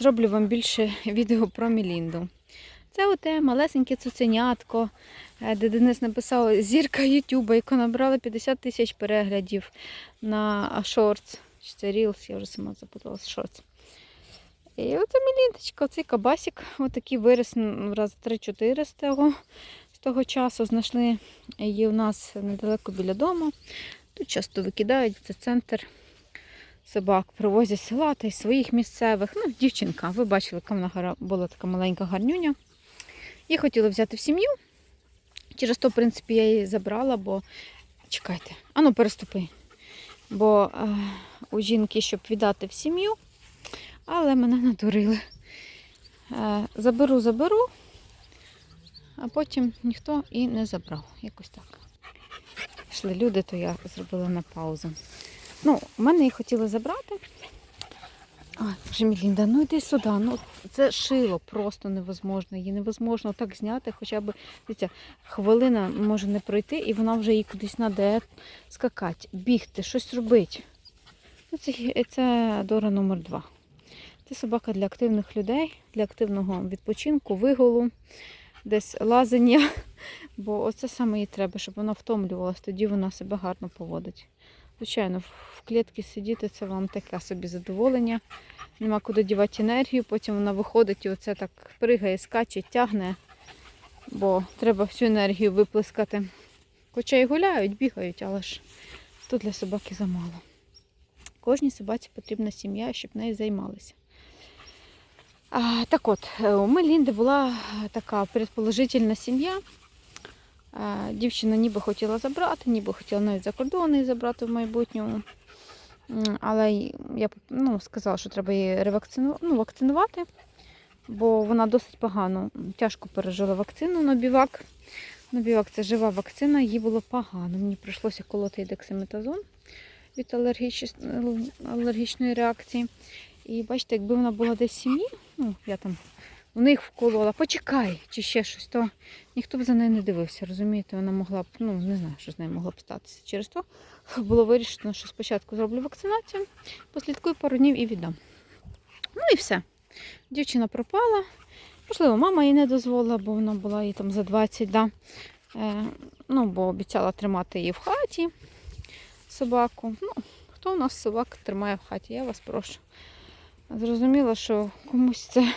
зроблю вам більше відео про Мілінду. Це оте малесеньке цуценятко, е, де Денис написав зірка Ютуба, яка набрала 50 тисяч переглядів на шортс. Чи це Reels, я вже сама запуталася, шортс. І оце Міліндочка, оцей кабасик, отакий виріс раз 3-4 з того, з того часу. Знайшли її у нас недалеко біля дому. Тут часто викидають, це центр собак, привозять з села та й своїх місцевих. Ну, дівчинка, ви бачили, яка вона була така маленька гарнюня. Її хотіли взяти в сім'ю. Через то, в принципі, я її забрала, бо чекайте, ану переступи. Бо е, у жінки, щоб віддати в сім'ю, але мене надурили. Е, заберу, заберу, а потім ніхто і не забрав. Якось так. Йшли люди, то я зробила на паузу. Ну, в мене її хотіли забрати. Ой, вже ну йди сюди. Ну, це шило просто невозможно. Її невозможно так зняти, хоча б дивіться, хвилина може не пройти, і вона вже їй кудись треба скакати, бігти, щось робити. Ну, це, це Дора номер два. Це собака для активних людей, для активного відпочинку, вигулу, десь лазення. Бо оце саме їй треба, щоб вона втомлювалась, тоді вона себе гарно поводить. Звичайно, в клітці сидіти це вам таке собі задоволення. Нема куди дівати енергію, потім вона виходить і оце так пригає, скаче, тягне, бо треба всю енергію виплескати. Хоча і гуляють, бігають, але ж тут для собаки замало. Кожній собаці потрібна сім'я, щоб нею займалися. А, так от, е, у Мелінди була така предположительна сім'я. Дівчина ніби хотіла забрати, ніби хотіла навіть за кордон її забрати в майбутньому. Але я ну, сказала, що треба її ревакцину... ну, вакцинувати, бо вона досить погано, тяжко пережила вакцину на бівак. На бівак це жива вакцина, їй було погано. Мені прийшлося колоти дексаметазон від алергіч- алергічної реакції. І бачите, якби вона була десь в сім'ї, ну, я там в них вколола, почекай, чи ще щось, то ніхто б за нею не дивився, розумієте, вона могла б, ну не знаю, що з нею могло б статися. Через то було вирішено, що спочатку зроблю вакцинацію, послідкую пару днів і віддам. Ну і все. Дівчина пропала. Можливо, мама їй не дозволила, бо вона була їй там за 20, да. Е, ну, бо обіцяла тримати її в хаті, собаку. Ну, хто у нас собак тримає в хаті, я вас прошу. Зрозуміло, що комусь це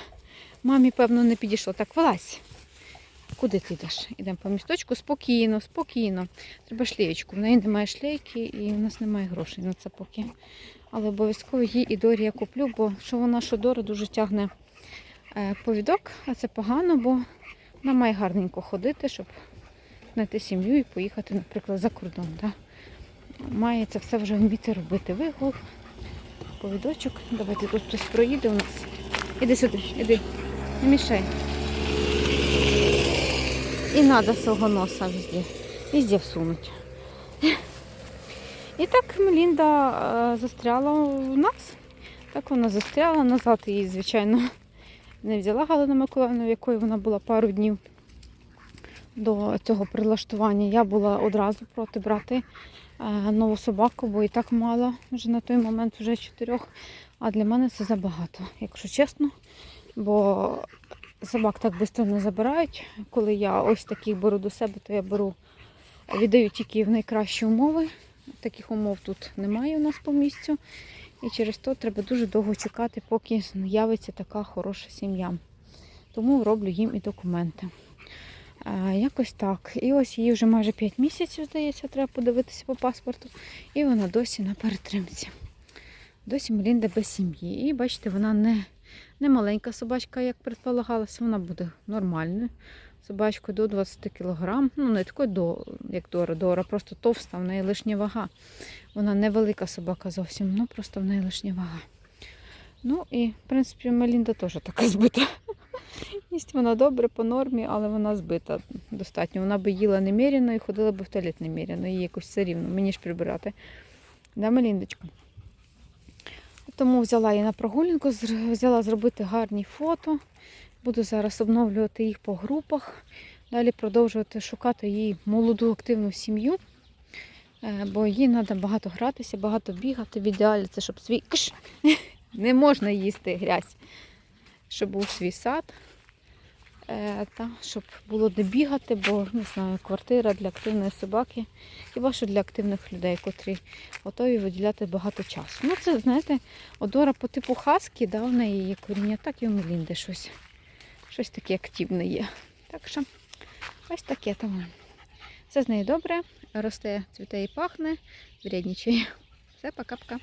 мамі, певно, не підійшло. Так, вилазь. Куди ти йдеш? Ідемо по місточку спокійно, спокійно. Треба шлеєчку. В неї немає шлейки і в нас немає грошей на це поки. Але обов'язково їй і Дорі я куплю, бо що вона, що Дора дуже тягне е, повідок, а це погано, бо вона має гарненько ходити, щоб знайти сім'ю і поїхати, наприклад, за кордон. Да? Має це все вже вміти робити. Вигул, повідочок. Давайте тут хтось проїде у нас. Іди сюди, іди, не мішай. І треба свого носа везде, везде всунуть. І так Мелінда е, застряла у нас. Так вона застряла. Назад її, звичайно, не взяла Галина Миколаївна, в якої вона була пару днів до цього прилаштування. Я була одразу проти брати е, нову собаку, бо і так мало вже на той момент вже чотирьох. А для мене це забагато, якщо чесно. Бо собак так швидко не забирають. Коли я ось таких беру до себе, то я беру, віддаю тільки в найкращі умови. Таких умов тут немає у нас по місцю. І через то треба дуже довго чекати, поки з'явиться така хороша сім'я. Тому роблю їм і документи. Якось так. І ось їй вже майже 5 місяців, здається, треба подивитися по паспорту. І вона досі на перетримці. Досі Мелінда без сім'ї. І бачите, вона не, не маленька собачка, як предполагалося, вона буде нормальною. Собачкою до 20 кг. Ну, не такою, до, як Дора. Дора просто товста, в неї лишня вага. Вона не велика собака зовсім, ну просто в неї лишня вага. Ну і, в принципі, Мелінда теж така збита. Їсть вона добре по нормі, але вона збита достатньо. Вона би їла неміряно і ходила би в туалет неміряно. Їй якось все рівно, мені ж прибирати. Да, Меліндочка? Тому взяла її на прогулянку, взяла зробити гарні фото. Буду зараз обновлювати їх по групах. Далі продовжувати шукати їй молоду активну сім'ю. Е, Бо їй треба багато гратися, багато бігати. В ідеалі це щоб свій кш, не можна їсти грязь. щоб був свій сад, та, щоб було де бігати, бо не знаю, квартира для активної собаки, хіба що для активних людей, котрі готові виділяти багато часу. Ну, це, знаєте, одора по типу хаски, да, в неї є коріння, так і у Мелінди щось, щось таке активне є. Так що ось таке тому. Все з нею добре, росте, цвіте і пахне, вряднічає. Все, пока-пока.